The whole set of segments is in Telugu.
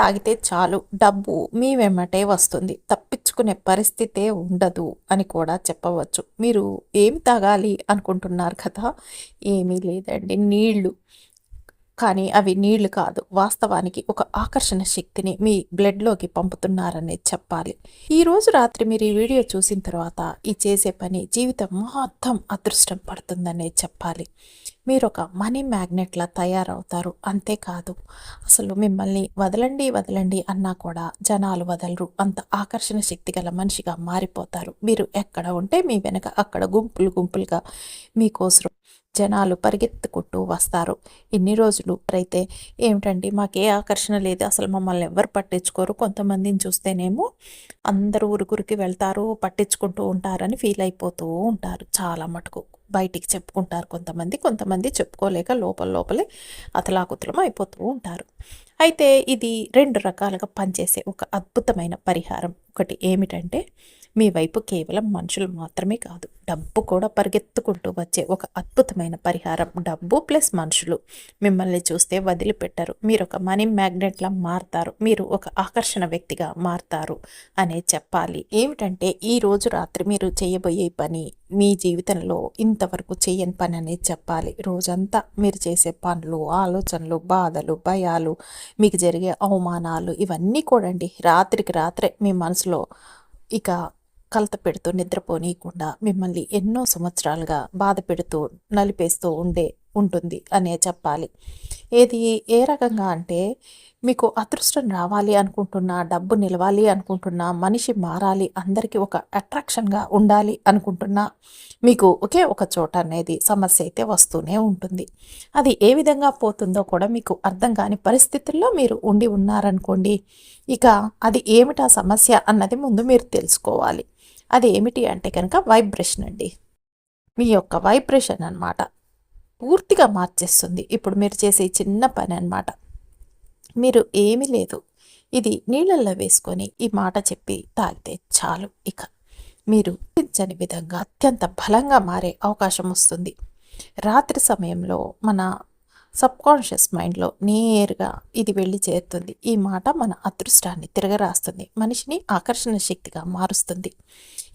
తాగితే చాలు డబ్బు మీ వెమ్మటే వస్తుంది. తప్పించుకునే పరిస్థితే ఉండదు అని కూడా చెప్పవచ్చు. మీరు ఏమి తాగాలి అనుకుంటున్నారు కదా? ఏమీ లేదండి. నీళ్ళు. కానీ అవి నీళ్ళు కాదు. వాస్తవానికి ఒక ఆకర్షణ శక్తిని మీ బ్లడ్లోకి పంపుతున్నారనే చెప్పాలి. ఈ రోజు రాత్రి మీరు ఈ వీడియో చూసిన తర్వాత ఈ చేసే పని జీవితం మొత్తం అదృష్టం పడుతుందనే చెప్పాలి. మీరు ఒక మనీ మ్యాగ్నెట్లా తయారవుతారు. అంతేకాదు అసలు మిమ్మల్ని వదలండి వదలండి అన్నా కూడా జనాలు వదలరు. అంత ఆకర్షణ శక్తి గల మనిషిగా మారిపోతారు. మీరు ఎక్కడ ఉంటే మీ వెనక అక్కడ గుంపులు గుంపులుగా మీకోసం జనాలు పరిగెత్తుకుంటూ వస్తారు. ఇన్ని రోజులు అయితే ఏమిటండి మాకే ఆకర్షణ లేదు. అసలు మమ్మల్ని ఎవరు పట్టించుకోరు. కొంతమందిని చూస్తేనేమో అందరూ ఉరుగురికి వెళ్తారు పట్టించుకుంటూ ఉంటారని ఫీల్ అయిపోతూ ఉంటారు. చాలా మటుకు బయటికి చెప్పుకుంటారు కొంతమంది. కొంతమంది చెప్పుకోలేక లోపల లోపలే అతలాకుతలం అయిపోతూ ఉంటారు. అయితే ఇది రెండు రకాలుగా పనిచేసే ఒక అద్భుతమైన పరిహారం. ఒకటి ఏమిటంటే మీ వైపు కేవలం మనుషులు మాత్రమే కాదు. డబ్బు కూడా పరిగెత్తుకుంటూ వచ్చే ఒక అద్భుతమైన పరిహారం. డబ్బు ప్లస్ మనుషులు. మిమ్మల్ని చూస్తే వదిలిపెట్టరు. మీరు ఒక మనీ మ్యాగ్నెట్లా మారుతారు. మీరు ఒక ఆకర్షణ వ్యక్తిగా మారుతారు అనే చెప్పాలి. ఏమిటంటే ఈ రోజు రాత్రి మీరు చేయబోయే పని మీ జీవితంలో ఇంతవరకు చేయని పని అనేది చెప్పాలి. రోజంతా మీరు చేసే పనులు ఆలోచనలు బాధలు భయాలు మీకు జరిగే అవమానాలు ఇవన్నీ కూడండి. రాత్రికి రాత్రే మీ మనసులో ఇక కలత పెడుతూ నిద్రపోనీయకుండా మిమ్మల్ని ఎన్నో సంవత్సరాలుగా బాధ పెడుతూ నలిపేస్తూ ఉండే ఉంటుంది అనే చెప్పాలి. ఏది ఏ రకంగా అంటే మీకు అదృష్టం రావాలి అనుకుంటున్నా డబ్బు నిలవాలి అనుకుంటున్నా మనిషి మారాలి అందరికీ ఒక అట్రాక్షన్గా ఉండాలి అనుకుంటున్నా మీకు ఒకే ఒక చోట అనేది సమస్య అయితే వస్తూనే ఉంటుంది. అది ఏ విధంగా పోతుందో కూడా మీకు అర్థం కాని పరిస్థితుల్లో మీరు ఉండి ఉన్నారనుకోండి ఇక అది ఏమిటా సమస్య అన్నది ముందు మీరు తెలుసుకోవాలి. అది ఏమిటి అంటే కనుక వైబ్రేషన్ అండి. మీ యొక్క వైబ్రేషన్ అనమాట పూర్తిగా మార్చేస్తుంది. ఇప్పుడు మీరు చేసే చిన్న పని అనమాట మీరు ఏమీ లేదు. ఇది నీళ్ళల్లో వేసుకొని ఈ మాట చెప్పి తాగితే చాలు ఇక. మీరు ఊహించని విధంగా అత్యంత బలంగా మారే అవకాశం వస్తుంది. రాత్రి సమయంలో మన సబ్కాన్షియస్ మైండ్లో నేరుగా ఇది వెళ్ళి చేరుతుంది. ఈ మాట మన అదృష్టాన్ని తిరగరాస్తుంది. మనిషిని ఆకర్షణ శక్తిగా మారుస్తుంది.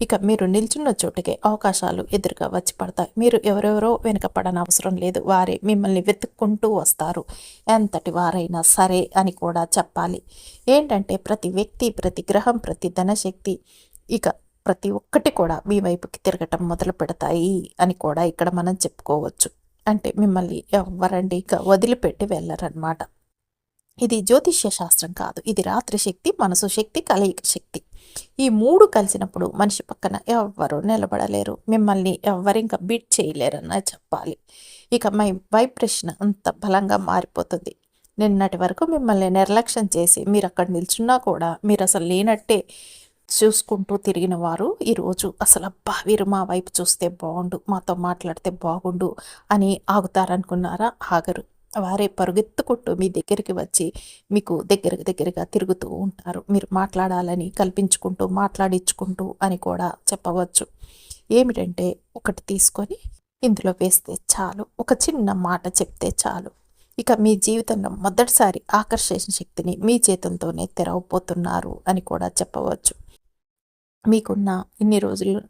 ఇక మీరు నిల్చున్న చోటుకే అవకాశాలు ఎదురుగా వచ్చి పడతాయి. మీరు ఎవరెవరో వెనుక అవసరం లేదు. వారే మిమ్మల్ని వెతుక్కుంటూ వస్తారు. ఎంతటి వారైనా సరే అని కూడా చెప్పాలి. ఏంటంటే ప్రతి వ్యక్తి ప్రతి గ్రహం ప్రతి ధనశక్తి ఇక ప్రతి ఒక్కటి కూడా మీ వైపుకి తిరగటం మొదలు పెడతాయి అని కూడా ఇక్కడ మనం చెప్పుకోవచ్చు. అంటే మిమ్మల్ని ఎవరండి ఇక వదిలిపెట్టి వెళ్ళరన్నమాట. ఇది జ్యోతిష్య శాస్త్రం కాదు. ఇది రాత్రి శక్తి మనసు శక్తి కలయిక శక్తి. ఈ మూడు కలిసినప్పుడు మనిషి పక్కన ఎవ్వరూ నిలబడలేరు. మిమ్మల్ని ఎవ్వరు ఇంకా బీట్ చేయలేరన్న చెప్పాలి. ఇక మై వైబ్రేషన్ అంత బలంగా మారిపోతుంది. నిన్నటి వరకు మిమ్మల్ని నిర్లక్ష్యం చేసి మీరు అక్కడ నిల్చున్నా కూడా మీరు అసలు లేనట్టే చూసుకుంటూ తిరిగిన వారు ఈరోజు అసలు అబ్బా వీరు మా వైపు చూస్తే బాగుండు మాతో మాట్లాడితే బాగుండు అని ఆగుతారనుకున్నారా ఆగరు వారే పరుగెత్తుకుంటూ మీ దగ్గరికి వచ్చి మీకు దగ్గరకు దగ్గరగా తిరుగుతూ ఉంటారు. మీరు మాట్లాడాలని కల్పించుకుంటూ మాట్లాడించుకుంటూ అని కూడా చెప్పవచ్చు. ఏమిటంటే ఒకటి తీసుకొని ఇందులో వేస్తే చాలు ఒక చిన్న మాట చెప్తే చాలు. ఇక మీ జీవితంలో మొదటిసారి ఆకర్షణ శక్తిని మీ చేతంతోనే తెరవబోతున్నారు అని కూడా చెప్పవచ్చు. మీకున్న ఇన్ని రోజులు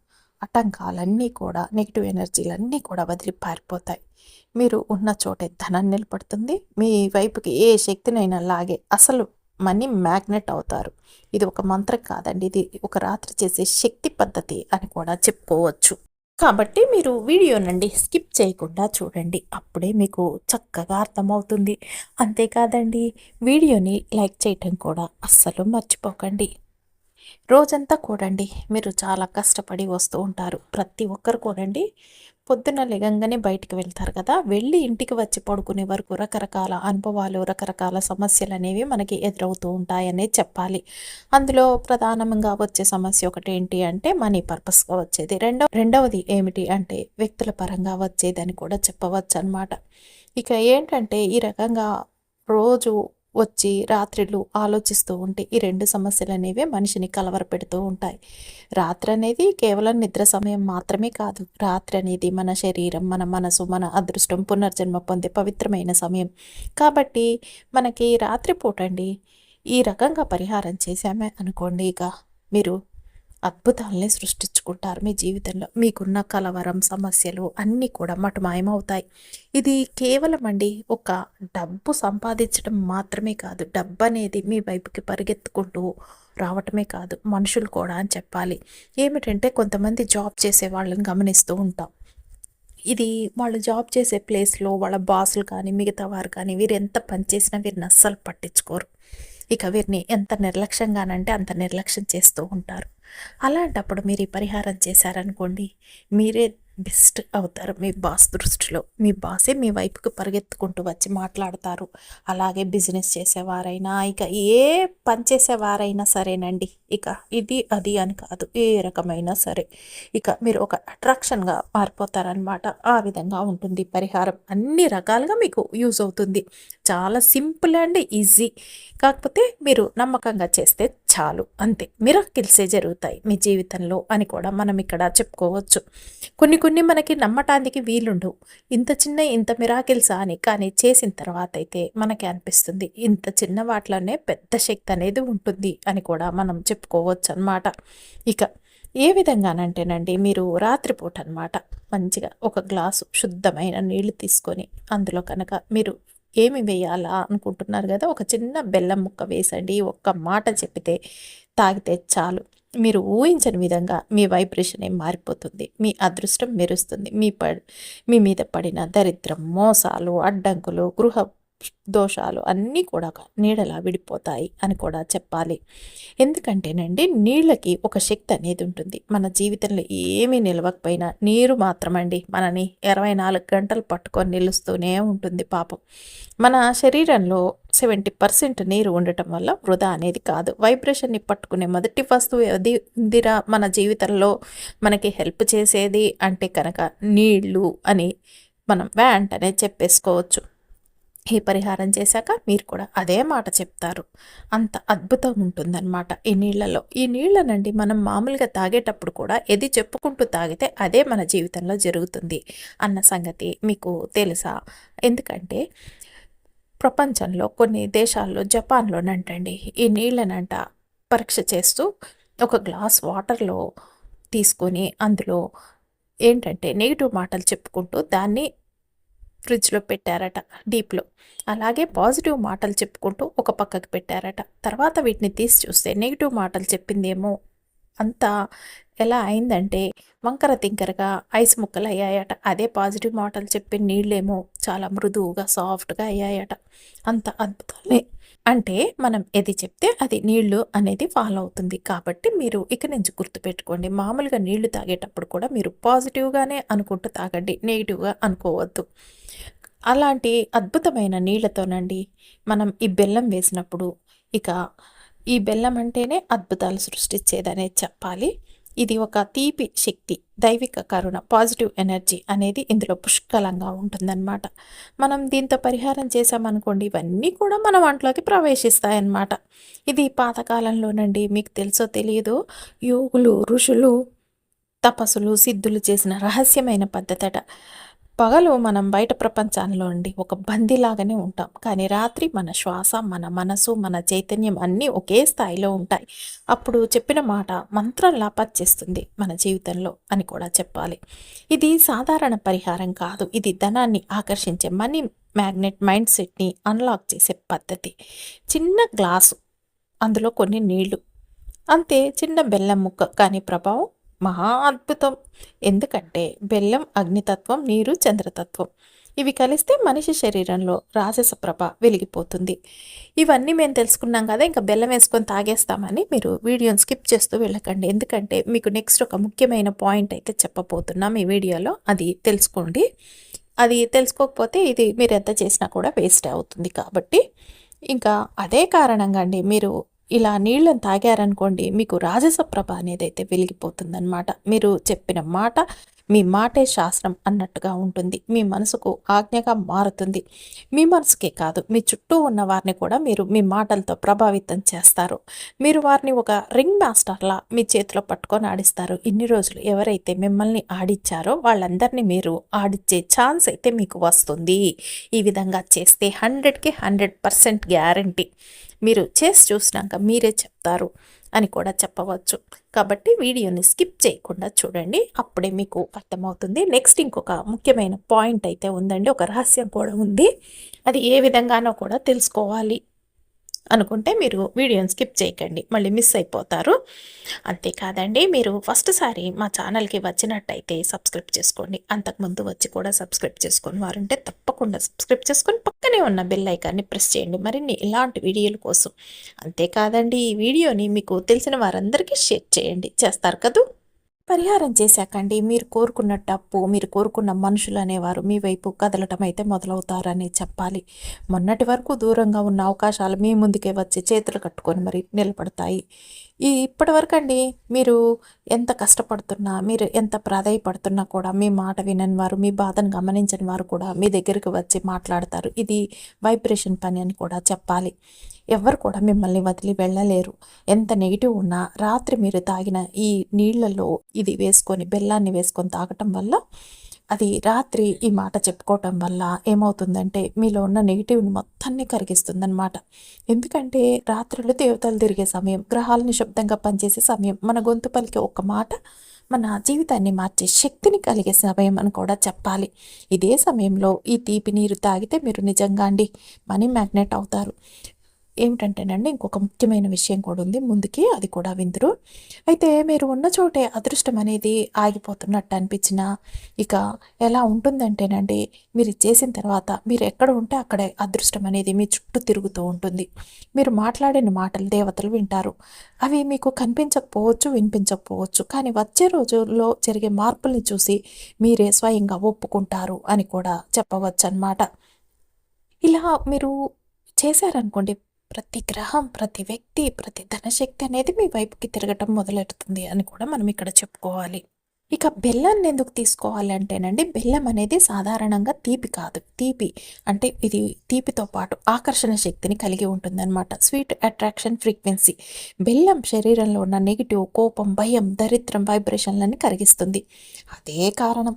ఆటంకాలన్నీ కూడా నెగిటివ్ ఎనర్జీలన్నీ కూడా వదిలి పారిపోతాయి. మీరు ఉన్న చోటే ధనం నిలబడుతుంది. మీ వైపుకి ఏ శక్తినైనా లాగే అసలు మనీ మ్యాగ్నెట్ అవుతారు. ఇది ఒక మంత్రం కాదండి. ఇది ఒక రాత్రి చేసే శక్తి పద్ధతి అని కూడా చెప్పుకోవచ్చు. కాబట్టి మీరు వీడియో నుండి స్కిప్ చేయకుండా చూడండి. అప్పుడే మీకు చక్కగా అర్థమవుతుంది. అంతేకాదండి వీడియోని లైక్ చేయటం కూడా అస్సలు మర్చిపోకండి. రోజంతా కూడండి మీరు చాలా కష్టపడి వస్తూ ఉంటారు. ప్రతి ఒక్కరు కూడండి పొద్దున్న లేగంగానే బయటికి వెళ్తారు కదా. వెళ్ళి ఇంటికి వచ్చి పడుకునే వరకు రకరకాల అనుభవాలు రకరకాల సమస్యలు అనేవి మనకి ఎదురవుతూ ఉంటాయనే చెప్పాలి. అందులో ప్రధానంగా వచ్చే సమస్య ఒకటి ఏంటి అంటే మనీ పర్పస్గా వచ్చేది. రెండవ రెండవది ఏమిటి అంటే వ్యక్తుల పరంగా వచ్చేదని కూడా చెప్పవచ్చు అనమాట ఇక ఏంటంటే ఈ రకంగా రోజు వచ్చి రాత్రిళ్ళు ఆలోచిస్తూ ఉంటే ఈ రెండు సమస్యలు అనేవి మనిషిని కలవర పెడుతూ ఉంటాయి. రాత్రి అనేది కేవలం నిద్ర సమయం మాత్రమే కాదు. రాత్రి అనేది మన శరీరం మన మనసు మన అదృష్టం పునర్జన్మ పొందే పవిత్రమైన సమయం. కాబట్టి మనకి రాత్రిపూట అండి ఈ రకంగా పరిహారం చేశామే అనుకోండి ఇక. మీరు అద్భుతాలని సృష్టించుకుంటారు మీ జీవితంలో. మీకున్న కలవరం సమస్యలు అన్నీ కూడా మటు మాయమవుతాయి. ఇది కేవలం అండి ఒక డబ్బు సంపాదించడం మాత్రమే కాదు. డబ్బు అనేది మీ వైపుకి పరిగెత్తుకుంటూ రావటమే కాదు. మనుషులు కూడా అని చెప్పాలి. ఏమిటంటే కొంతమంది జాబ్ చేసే వాళ్ళని గమనిస్తూ ఉంటాం. ఇది వాళ్ళు జాబ్ చేసే ప్లేస్లో వాళ్ళ బాసులు కానీ మిగతా వారు కానీ వీరు ఎంత పనిచేసినా వీరిని అస్సలు పట్టించుకోరు. ఇక వీరిని ఎంత నిర్లక్ష్యంగానంటే అంత నిర్లక్ష్యం చేస్తూ ఉంటారు. అలాంటప్పుడు మీరు ఈ పరిహారం చేశారనుకోండి మీరే బెస్ట్ అవుతారు. మీ బాస్ దృష్టిలో మీ బాసే మీ వైపుకు పరిగెత్తుకుంటూ వచ్చి మాట్లాడతారు. అలాగే బిజినెస్ చేసేవారైనా ఇక ఏ పని చేసేవారైనా సరేనండి. ఇక ఇది అది అని కాదు ఏ రకమైనా సరే. ఇక మీరు ఒక అట్రాక్షన్గా మారిపోతారనమాట ఆ విధంగా ఉంటుంది పరిహారం. అన్ని రకాలుగా మీకు యూజ్ అవుతుంది. చాలా సింపుల్ అండ్ ఈజీ. కాకపోతే మీరు నమ్మకంగా చేస్తే చాలు. అంతే. మిరాకిల్సే జరుగుతాయి మీ జీవితంలో అని కూడా మనం ఇక్కడ చెప్పుకోవచ్చు. కొన్ని కొన్ని మనకి నమ్మటానికి వీలుండవు. ఇంత చిన్న ఇంత మిరాకిల్సా అని కానీ చేసిన తర్వాత అయితే మనకి అనిపిస్తుంది. ఇంత చిన్న వాటిలోనే పెద్ద శక్తి అనేది ఉంటుంది అని కూడా మనం చెప్పుకోవచ్చు అనమాట ఇక ఏ విధంగానంటేనండి మీరు రాత్రిపూట అనమాట మంచిగా ఒక గ్లాసు శుద్ధమైన నీళ్ళు తీసుకొని అందులో కనుక మీరు ఏమి వేయాలా అనుకుంటున్నారు కదా? ఒక చిన్న బెల్లం ముక్క వేసండి ఒక్క మాట చెప్పితే తాగితే చాలు. మీరు ఊహించని విధంగా మీ వైబ్రేషన్ ఏం మారిపోతుంది. మీ అదృష్టం మెరుస్తుంది. మీ ప మీ మీద పడిన దరిద్రం మోసాలు అడ్డంకులు గృహ దోషాలు అన్నీ కూడా నీడలా విడిపోతాయి అని కూడా చెప్పాలి. ఎందుకంటేనండి నీళ్ళకి ఒక శక్తి అనేది ఉంటుంది. మన జీవితంలో ఏమీ నిలవకపోయినా నీరు మాత్రమండి మనని ఇరవై నాలుగు గంటలు పట్టుకొని నిలుస్తూనే ఉంటుంది పాపం. మన శరీరంలో సెవెంటీ పర్సెంట్ నీరు ఉండటం వల్ల వృధా అనేది కాదు. వైబ్రేషన్ని పట్టుకునే మొదటి వస్తువు అది ఉందిరా మన జీవితంలో మనకి హెల్ప్ చేసేది అంటే కనుక నీళ్ళు అని మనం వెంటనే చెప్పేసుకోవచ్చు. ఈ పరిహారం చేశాక మీరు కూడా అదే మాట చెప్తారు. అంత అద్భుతం ఉంటుందన్నమాట ఈ నీళ్ళలో ఈ నీళ్ళనండి మనం మామూలుగా తాగేటప్పుడు కూడా ఏది చెప్పుకుంటూ తాగితే అదే మన జీవితంలో జరుగుతుంది అన్న సంగతి మీకు తెలుసా? ఎందుకంటే ప్రపంచంలో కొన్ని దేశాల్లో జపాన్లోనంటండి ఈ నీళ్ళనంట పరీక్ష చేస్తూ ఒక గ్లాస్ వాటర్లో తీసుకొని అందులో ఏంటంటే నెగిటివ్ మాటలు చెప్పుకుంటూ దాన్ని ఫ్రిడ్జ్లో పెట్టారట డీప్లో. అలాగే పాజిటివ్ మాటలు చెప్పుకుంటూ ఒక పక్కకు పెట్టారట. తర్వాత వీటిని తీసి చూస్తే నెగిటివ్ మాటలు చెప్పిందేమో? అంతా ఎలా అయిందంటే వంకర తింకరగా ఐస్ ముక్కలు అయ్యాయట. అదే పాజిటివ్ మాటలు చెప్పిన నీళ్ళేమో చాలా మృదువుగా సాఫ్ట్గా అయ్యాయట. అంత అద్భుతాలే. అంటే మనం ఏది చెప్తే అది నీళ్ళు అనేది ఫాలో అవుతుంది. కాబట్టి మీరు ఇక నుంచి గుర్తుపెట్టుకోండి. మామూలుగా నీళ్ళు తాగేటప్పుడు కూడా మీరు పాజిటివ్గానే అనుకుంటూ తాగండి. నెగిటివ్గా అనుకోవద్దు. అలాంటి అద్భుతమైన నీళ్ళతోనండి మనం ఈ బెల్లం వేసినప్పుడు ఇక ఈ బెల్లం అంటేనే అద్భుతాలు సృష్టించేదనే చెప్పాలి. ఇది ఒక తీపి శక్తి దైవిక కరుణ పాజిటివ్ ఎనర్జీ అనేది ఇందులో పుష్కలంగా ఉంటుందన్నమాట. మనం దీంతో పరిహారం చేసామనుకోండి ఇవన్నీ కూడా మన వంటలోకి ప్రవేశిస్తాయన్నమాట. ఇది పాతకాలంలోనండి మీకు తెలుసో తెలియదు యోగులు ఋషులు తపస్సులు సిద్ధులు చేసిన రహస్యమైన పద్ధతట. పగలు మనం బయట ప్రపంచంలో ఉండి ఒక బందీలాగానే ఉంటాం. కానీ రాత్రి మన శ్వాస మన మనసు మన చైతన్యం అన్నీ ఒకే స్థాయిలో ఉంటాయి. అప్పుడు చెప్పిన మాట మంత్రంలా పచ్చేస్తుంది మన జీవితంలో అని కూడా చెప్పాలి. ఇది సాధారణ పరిహారం కాదు. ఇది ధనాన్ని ఆకర్షించే మనీ మ్యాగ్నెట్ మైండ్ సెట్ని అన్లాక్ చేసే పద్ధతి. చిన్న గ్లాసు అందులో కొన్ని నీళ్ళు. అంతే చిన్న బెల్లం ముక్క కానీ ప్రభావం మహా అద్భుతం ఎందుకంటే బెల్లం అగ్నితత్వం నీరు చంద్రతత్వం. ఇవి కలిస్తే మనిషి శరీరంలో రాజస ప్రభ వెలిగిపోతుంది. ఇవన్నీ మేము తెలుసుకున్నాం కదా ఇంకా బెల్లం వేసుకొని తాగేస్తామని మీరు వీడియోని స్కిప్ చేస్తూ వెళ్ళకండి. ఎందుకంటే మీకు నెక్స్ట్ ఒక ముఖ్యమైన పాయింట్ అయితే చెప్పబోతున్నాం ఈ వీడియోలో. అది తెలుసుకోండి. అది తెలుసుకోకపోతే ఇది మీరు ఎంత చేసినా కూడా వేస్ట్ అవుతుంది కాబట్టి. ఇంకా అదే కారణంగా అండి మీరు ఇలా నీళ్ళని తాగారనుకోండి మీకు రాజసప్రభ అనేది అయితే వెలిగిపోతుందనమాట మీరు చెప్పిన మాట మీ మాటే శాస్త్రం అన్నట్టుగా ఉంటుంది. మీ మనసుకు ఆజ్ఞగా మారుతుంది. మీ మనసుకే కాదు మీ చుట్టూ ఉన్న వారిని కూడా మీరు మీ మాటలతో ప్రభావితం చేస్తారు. మీరు వారిని ఒక రింగ్ మాస్టర్లా మీ చేతిలో పట్టుకొని ఆడిస్తారు. ఇన్ని రోజులు ఎవరైతే మిమ్మల్ని ఆడిచ్చారో వాళ్ళందరినీ మీరు ఆడిచ్చే ఛాన్స్ అయితే మీకు వస్తుంది. ఈ విధంగా చేస్తే హండ్రెడ్కి హండ్రెడ్ పర్సెంట్ గ్యారంటీ. మీరు చేసి చూసినాక మీరే చెప్తారు అని కూడా చెప్పవచ్చు. కాబట్టి వీడియోని స్కిప్ చేయకుండా చూడండి. అప్పుడే మీకు అర్థమవుతుంది. నెక్స్ట్ ఇంకొక ముఖ్యమైన పాయింట్ అయితే ఉందండి. ఒక రహస్యం కూడా ఉంది. అది ఏ విధంగానో కూడా తెలుసుకోవాలి. అనుకుంటే మీరు వీడియోని స్కిప్ చేయకండి మళ్ళీ మిస్ అయిపోతారు. అంతేకాదండి మీరు ఫస్ట్ సారి మా ఛానల్కి వచ్చినట్టయితే సబ్స్క్రైబ్ చేసుకోండి. అంతకుముందు వచ్చి కూడా సబ్స్క్రైబ్ చేసుకొని వారుంటే తప్పకుండా సబ్స్క్రైబ్ చేసుకొని పక్కనే ఉన్న బెల్ ఐకాన్ని ప్రెస్ చేయండి. మరిన్ని ఇలాంటి వీడియోల కోసం. అంతేకాదండి ఈ వీడియోని మీకు తెలిసిన వారందరికీ షేర్ చేయండి. చేస్తారు కదూ? పరిహారం చేశాకండి. మీరు కోరుకున్న డబ్బు మీరు కోరుకున్న మనుషులు అనేవారు మీ వైపు కదలటం అయితే మొదలవుతారని చెప్పాలి. మొన్నటి వరకు దూరంగా ఉన్న అవకాశాలు మీ ముందుకే వచ్చి చేతులు కట్టుకొని మరి నిలబడతాయి. ఈ ఇప్పటివరకు అండి మీరు ఎంత కష్టపడుతున్నా మీరు ఎంత ప్రాధాయపడుతున్నా కూడా మీ మాట వినని వారు మీ బాధను గమనించని వారు కూడా మీ దగ్గరికి వచ్చి మాట్లాడతారు. ఇది వైబ్రేషన్ పని అని కూడా చెప్పాలి. ఎవరు కూడా మిమ్మల్ని వదిలి వెళ్ళలేరు. ఎంత నెగిటివ్ ఉన్నా రాత్రి మీరు తాగిన ఈ నీళ్ళలో ఇది వేసుకొని బెల్లాన్ని వేసుకొని తాగటం వల్ల అది రాత్రి ఈ మాట చెప్పుకోవటం వల్ల ఏమవుతుందంటే మీలో ఉన్న నెగిటివ్ని మొత్తాన్ని కరిగిస్తుందన్నమాట. ఎందుకంటే రాత్రులు దేవతలు తిరిగే సమయం గ్రహాలు నిశ్శబ్దంగా పనిచేసే సమయం మన గొంతు పలికే ఒక మాట మన జీవితాన్ని మార్చే శక్తిని కలిగే సమయం అని కూడా చెప్పాలి. ఇదే సమయంలో ఈ తీపి నీరు తాగితే మీరు నిజంగా అండి మనీ మ్యాగ్నెట్ అవుతారు. ఏమిటంటేనండి ఇంకొక ముఖ్యమైన విషయం కూడా ఉంది. ముందుకి అది కూడా విందురు. అయితే మీరు ఉన్న చోటే అదృష్టం అనేది ఆగిపోతున్నట్టు అనిపించిన ఇక ఎలా ఉంటుందంటేనండి మీరు చేసిన తర్వాత మీరు ఎక్కడ ఉంటే అక్కడే అదృష్టం అనేది మీ చుట్టూ తిరుగుతూ ఉంటుంది. మీరు మాట్లాడిన మాటలు దేవతలు వింటారు. అవి మీకు కనిపించకపోవచ్చు వినిపించకపోవచ్చు. కానీ వచ్చే రోజుల్లో జరిగే మార్పుల్ని చూసి మీరే స్వయంగా ఒప్పుకుంటారు అని కూడా చెప్పవచ్చు అనమాట ఇలా మీరు చేశారనుకోండి ప్రతి గ్రహం ప్రతి వ్యక్తి ప్రతి ధనశక్తి అనేది మీ వైపుకి తిరగటం మొదలెడుతుంది అని కూడా మనం ఇక్కడ చెప్పుకోవాలి. ఇక బెల్లాన్ని ఎందుకు తీసుకోవాలి అంటేనండి బెల్లం అనేది సాధారణంగా తీపి కాదు. తీపి అంటే ఇది తీపితో పాటు ఆకర్షణ శక్తిని కలిగి ఉంటుందన్నమాట. Sweet attraction frequency. బెల్లం శరీరంలో ఉన్న నెగిటివ్ కోపం భయం దరిద్రం వైబ్రేషన్లని కరిగిస్తుంది అదే కారణం.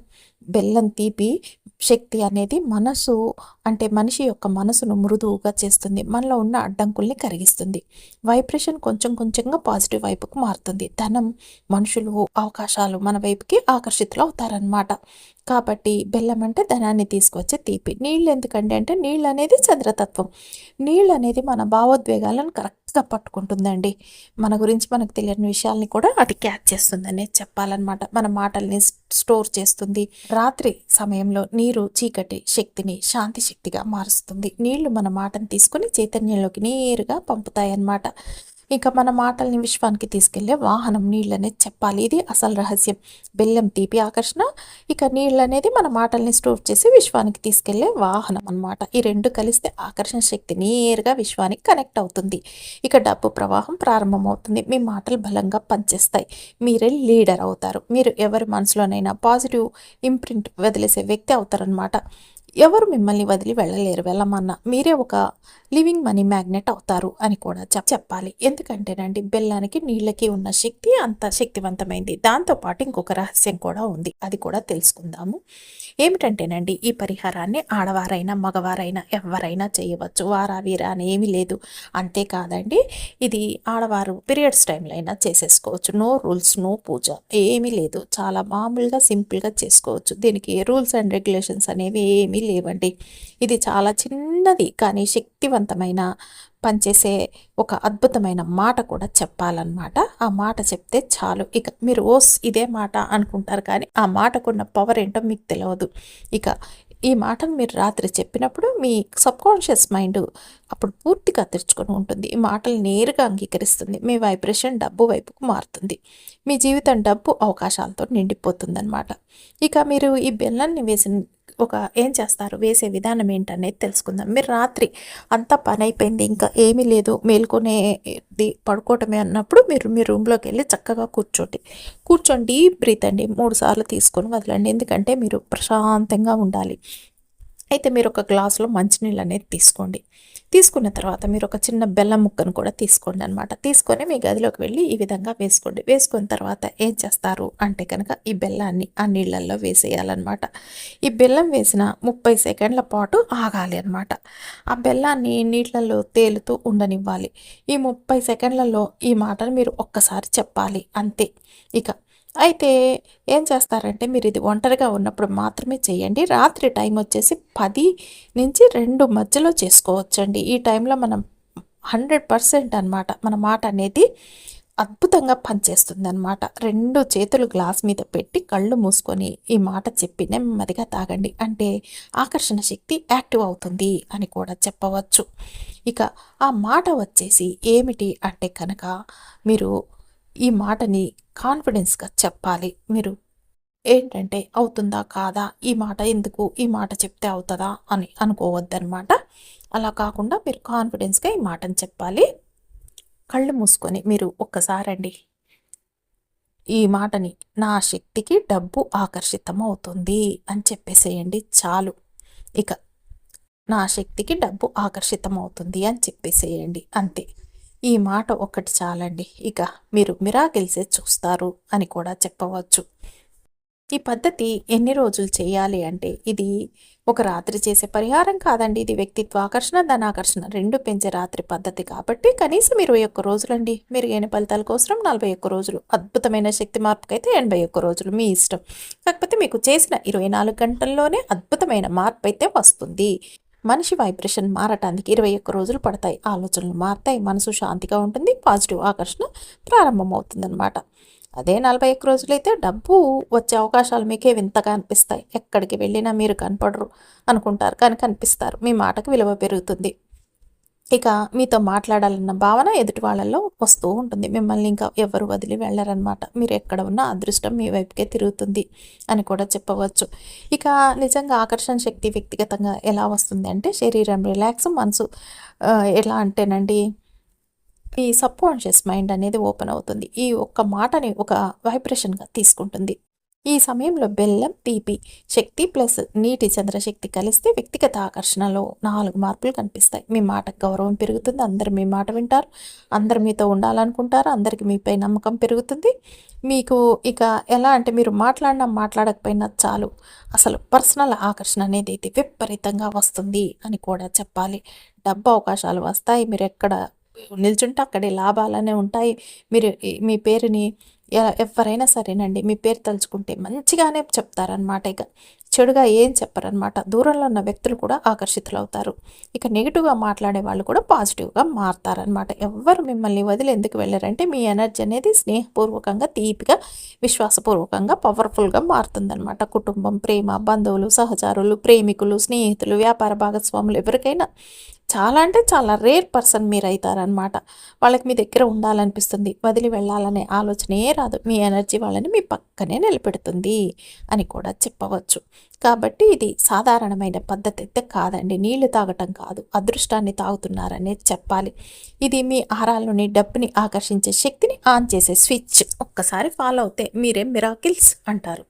బెల్లం తీపి శక్తి అనేది మనసు అంటే మనిషి యొక్క మనసును మృదువుగా చేస్తుంది. మనలో ఉన్న అడ్డంకుల్ని కరిగిస్తుంది. వైబ్రేషన్ కొంచెం కొంచెంగా పాజిటివ్ వైపుకు మారుతుంది. ధనం మనుషులు అవకాశాలు మన వైపుకి ఆకర్షితులు అవుతారనమాట కాబట్టి బెల్లం అంటే ధనాన్ని తీసుకొచ్చే తీపి. నీళ్ళు ఎందుకండి అంటే నీళ్ళు అనేది చంద్రతత్వం. నీళ్ళు అనేది మన భావోద్వేగాలను కరెక్ట్గా పట్టుకుంటుందండి. మన గురించి మనకు తెలియని విషయాల్ని కూడా అది క్యాచ్ చేస్తుందనే చెప్పాలన్నమాట. మన మాటల్ని స్టోర్ చేస్తుంది. రాత్రి సమయంలో నీరు చీకటి శక్తిని శాంతి శక్తిగా మారుస్తుంది. నీళ్ళు మన మాటను తీసుకుని చైతన్యంలోకి నేరుగా పంపుతాయి అన్నమాట ఇక మన మాటల్ని విశ్వానికి తీసుకెళ్ళే వాహనం నీళ్ళనే చెప్పాలి. ఇది అసలు రహస్యం. బెల్లం తీపి ఆకర్షణ. ఇక నీళ్ళు అనేది మన మాటల్ని స్టోర్ చేసి విశ్వానికి తీసుకెళ్ళే వాహనం అనమాట ఈ రెండు కలిస్తే ఆకర్షణ శక్తి నేరుగా విశ్వానికి కనెక్ట్ అవుతుంది. ఇక డబ్బు ప్రవాహం ప్రారంభమవుతుంది. మీ మాటలు బలంగా పనిచేస్తాయి. మీరే లీడర్ అవుతారు. మీరు ఎవరి మనసులోనైనా పాజిటివ్ ఇంప్రింట్ వదిలేసే వ్యక్తి అవుతారనమాట ఎవరు మిమ్మల్ని వదిలి వెళ్ళలేరు వెళ్ళమన్నా. మీరే ఒక లివింగ్ మనీ మ్యాగ్నెట్ అవుతారు అని కూడా చెప్పాలి. ఎందుకంటేనండి బెల్లానికి నీళ్ళకి ఉన్న శక్తి అంత శక్తివంతమైంది. దాంతోపాటు ఇంకొక రహస్యం కూడా ఉంది. అది కూడా తెలుసుకుందాము. ఏమిటంటేనండి ఈ పరిహారాన్ని ఆడవారైనా మగవారైనా ఎవరైనా చేయవచ్చు. వారా వీరా అని ఏమీ లేదు. అంతేకాదండి ఇది ఆడవారు పీరియడ్స్ టైంలో అయినా చేసేసుకోవచ్చు. నో రూల్స్ నో పూజ ఏమీ లేదు. చాలా మామూలుగా సింపుల్గా చేసుకోవచ్చు. దీనికి రూల్స్ అండ్ రెగ్యులేషన్స్ అనేవి ఏమీ లేవండి. ఇది చాలా చిన్నది కానీ శక్తివంతమైన పనిచేసే ఒక అద్భుతమైన మాట కూడా చెప్పాలన్నమాట. ఆ మాట చెప్తే చాలు. ఇక మీరు ఓస్ ఇదే మాట అనుకుంటారు కానీ ఆ మాటకున్న పవర్ ఏంటో మీకు తెలియదు ఇక ఈ మాటను మీరు రాత్రి చెప్పినప్పుడు మీ సబ్కాన్షియస్ మైండ్ అప్పుడు పూర్తిగా తెరుచుకొని ఉంటుంది. ఈ మాటలు నేరుగా అంగీకరిస్తుంది. మీ వైబ్రేషన్ డబ్బు వైపుకు మారుతుంది. మీ జీవితం డబ్బు అవకాశాలతో నిండిపోతుందన్నమాట. ఇక మీరు ఈ బెల్లాన్ని వేసిన ఒక ఏం చేస్తారు? వేసే విధానం ఏంటనేది తెలుసుకుందాం. మీరు రాత్రి అంతా పని అయిపోయింది ఇంకా ఏమీ లేదు మేల్కొనేది పడుకోవటమే అన్నప్పుడు మీరు మీ రూమ్లోకి వెళ్ళి చక్కగా కూర్చోండి. కూర్చొని డీప్ బ్రీత్ అండి. మూడు సార్లు తీసుకొని వదలండి. ఎందుకంటే మీరు ప్రశాంతంగా ఉండాలి. అయితే మీరు ఒక గ్లాసులో మంచినీళ్ళు అనేది తీసుకోండి. తీసుకున్న తర్వాత మీరు ఒక చిన్న బెల్లం ముక్కను కూడా తీసుకోండి అనమాట తీసుకొని మీ గదిలోకి వెళ్ళి ఈ విధంగా వేసుకోండి. వేసుకున్న తర్వాత ఏం చేస్తారు అంటే కనుక ఈ బెల్లాన్ని ఆ నీళ్ళల్లో వేసేయాలన్నమాట. ఈ బెల్లం వేసిన ముప్పై సెకండ్ల పాటు ఆగాలి అనమాట ఆ బెల్లాన్ని నీళ్ళల్లో తేలుతూ ఉండనివ్వాలి. ఈ ముప్పై సెకండ్లలో ఈ మాటను మీరు ఒక్కసారి చెప్పాలి. అంతే. ఇక అయితే ఏం చేస్తారంటే మీరు ఇది ఒంటరిగా ఉన్నప్పుడు మాత్రమే చేయండి. రాత్రి టైం వచ్చేసి పది నుంచి రెండు మధ్యలో చేసుకోవచ్చండి. ఈ టైంలో మనం హండ్రెడ్ పర్సెంట్ అనమాట మన మాట అనేది అద్భుతంగా పనిచేస్తుంది అనమాట రెండు చేతులు గ్లాస్ మీద పెట్టి కళ్ళు మూసుకొని ఈ మాట చెప్పి నెమ్మదిగా తాగండి. అంటే ఆకర్షణ శక్తి యాక్టివ్ అవుతుంది అని కూడా చెప్పవచ్చు. ఇక ఆ మాట వచ్చేసి ఏమిటి అంటే కనుక మీరు ఈ మాటని కాన్ఫిడెన్స్గా చెప్పాలి. మీరు ఏంటంటే అవుతుందా కాదా? ఈ మాట ఎందుకు? ఈ మాట చెప్తే అవుతుందా? అని అనుకోవద్దనమాట అలా కాకుండా మీరు కాన్ఫిడెన్స్గా ఈ మాటని చెప్పాలి. కళ్ళు మూసుకొని మీరు ఒక్కసారండి. ఈ మాటని నా శక్తికి డబ్బు ఆకర్షితం అవుతుంది అని చెప్పేసేయండి చాలు. ఇక నా శక్తికి డబ్బు ఆకర్షితం అవుతుంది అని చెప్పేసేయండి. అంతే. ఈ మాట ఒక్కటి చాలండి. ఇక మీరు మిరాకిల్సే చూస్తారు అని కూడా చెప్పవచ్చు. ఈ పద్ధతి ఎన్ని రోజులు చేయాలి అంటే ఇది ఒక రాత్రి చేసే పరిహారం కాదండి. ఇది వ్యక్తిత్వ ఆకర్షణ ధనాకర్షణ రెండు పెంచే రాత్రి పద్ధతి కాబట్టి కనీసం ఇరవై ఒక్క రోజులండి. మీరు ఫలితాల కోసం నలభై ఒక్క రోజులు. అద్భుతమైన శక్తి మార్పుకి అయితే ఎనభై ఒక్క రోజులు మీ ఇష్టం. కాకపోతే మీకు చేసిన ఇరవై నాలుగు గంటల్లోనే అద్భుతమైన మార్పు అయితే వస్తుంది. మనిషి వైబ్రేషన్ మారటానికి ఇరవై ఒక్క రోజులు పడతాయి. ఆలోచనలు మారతాయి. మనసు శాంతిగా ఉంటుంది. పాజిటివ్ ఆకర్షణ ప్రారంభమవుతుందన్నమాట. అదే నలభై ఒక్క రోజులైతే డబ్బు వచ్చే అవకాశాలు మీకే వింతగా అనిపిస్తాయి. ఎక్కడికి వెళ్ళినా మీరు కనపడరు అనుకుంటారు. కానీ కనిపిస్తారు. మీ మాటకు విలువ పెరుగుతుంది. ఇక మీతో మాట్లాడాలన్న భావన ఎదుటి వాళ్ళల్లో వస్తూ ఉంటుంది. మిమ్మల్ని ఇంకా ఎవరు వదిలి వెళ్ళరనమాట మీరు ఎక్కడ ఉన్నా అదృష్టం మీ వైపుకే తిరుగుతుంది అని కూడా చెప్పవచ్చు. ఇక నిజంగా ఆకర్షణ శక్తి వ్యక్తిగతంగా ఎలా వస్తుంది అంటే శరీరం రిలాక్స్ మనసు ఎలా అంటేనండి ఈ సబ్కాన్షియస్ మైండ్ అనేది ఓపెన్ అవుతుంది. ఈ ఒక్క మాటని ఒక వైబ్రేషన్గా తీసుకుంటుంది. ఈ సమయంలో బెల్లం తీపి శక్తి ప్లస్ నీటి చంద్రశక్తి కలిస్తే వ్యక్తిగత ఆకర్షణలో నాలుగు మార్పులు కనిపిస్తాయి. మీ మాట గౌరవం పెరుగుతుంది. అందరు మీ మాట వింటారు. అందరు మీతో ఉండాలనుకుంటారు. అందరికి మీపై నమ్మకం పెరుగుతుంది. మీకు ఇక ఎలా అంటే మీరు మాట్లాడినా మాట్లాడకపోయినా చాలు. అసలు పర్సనల్ ఆకర్షణ అనేది అయితే విపరీతంగా వస్తుంది అని కూడా చెప్పాలి. డబ్బు అవకాశాలు వస్తాయి. మీరు ఎక్కడ నిల్చుంటే అక్కడే లాభాలనే ఉంటాయి. మీరు మీ పేరుని ఎవరైనా సరేనండి మీ పేరు తలుచుకుంటే మంచిగానే చెప్తారనమాట ఇక. చెడుగా ఏం చెప్పరనమాట దూరంలో ఉన్న వ్యక్తులు కూడా ఆకర్షితులవుతారు. ఇక నెగిటివ్గా మాట్లాడే వాళ్ళు కూడా పాజిటివ్గా మారుతారనమాట ఎవరు మిమ్మల్ని వదిలి ఎందుకు వెళ్ళారంటే మీ ఎనర్జీ అనేది స్నేహపూర్వకంగా తీపిగా విశ్వాసపూర్వకంగా పవర్ఫుల్గా మారుతుందనమాట కుటుంబం ప్రేమ బంధువులు సహచారులు ప్రేమికులు స్నేహితులు వ్యాపార భాగస్వాములు ఎవరికైనా చాలా అంటే చాలా రేర్ పర్సన్ మీరు అవుతారనమాట వాళ్ళకి మీ దగ్గర ఉండాలనిపిస్తుంది. వదిలి వెళ్ళాలనే ఆలోచనే రాదు. మీ ఎనర్జీ వాళ్ళని మీ పక్కనే నిలబెడుతుంది అని కూడా చెప్పవచ్చు. కాబట్టి ఇది సాధారణమైన పద్ధతి అయితే కాదండి. నీళ్ళు తాగటం కాదు. అదృష్టాన్ని తాగుతున్నారనే చెప్పాలి. ఇది మీ ఆహారాల్లోని డబ్బుని ఆకర్షించే శక్తిని ఆన్ చేసే స్విచ్. ఒక్కసారి ఫాలో అవుతే మీరే మిరాకిల్స్ అంటారు.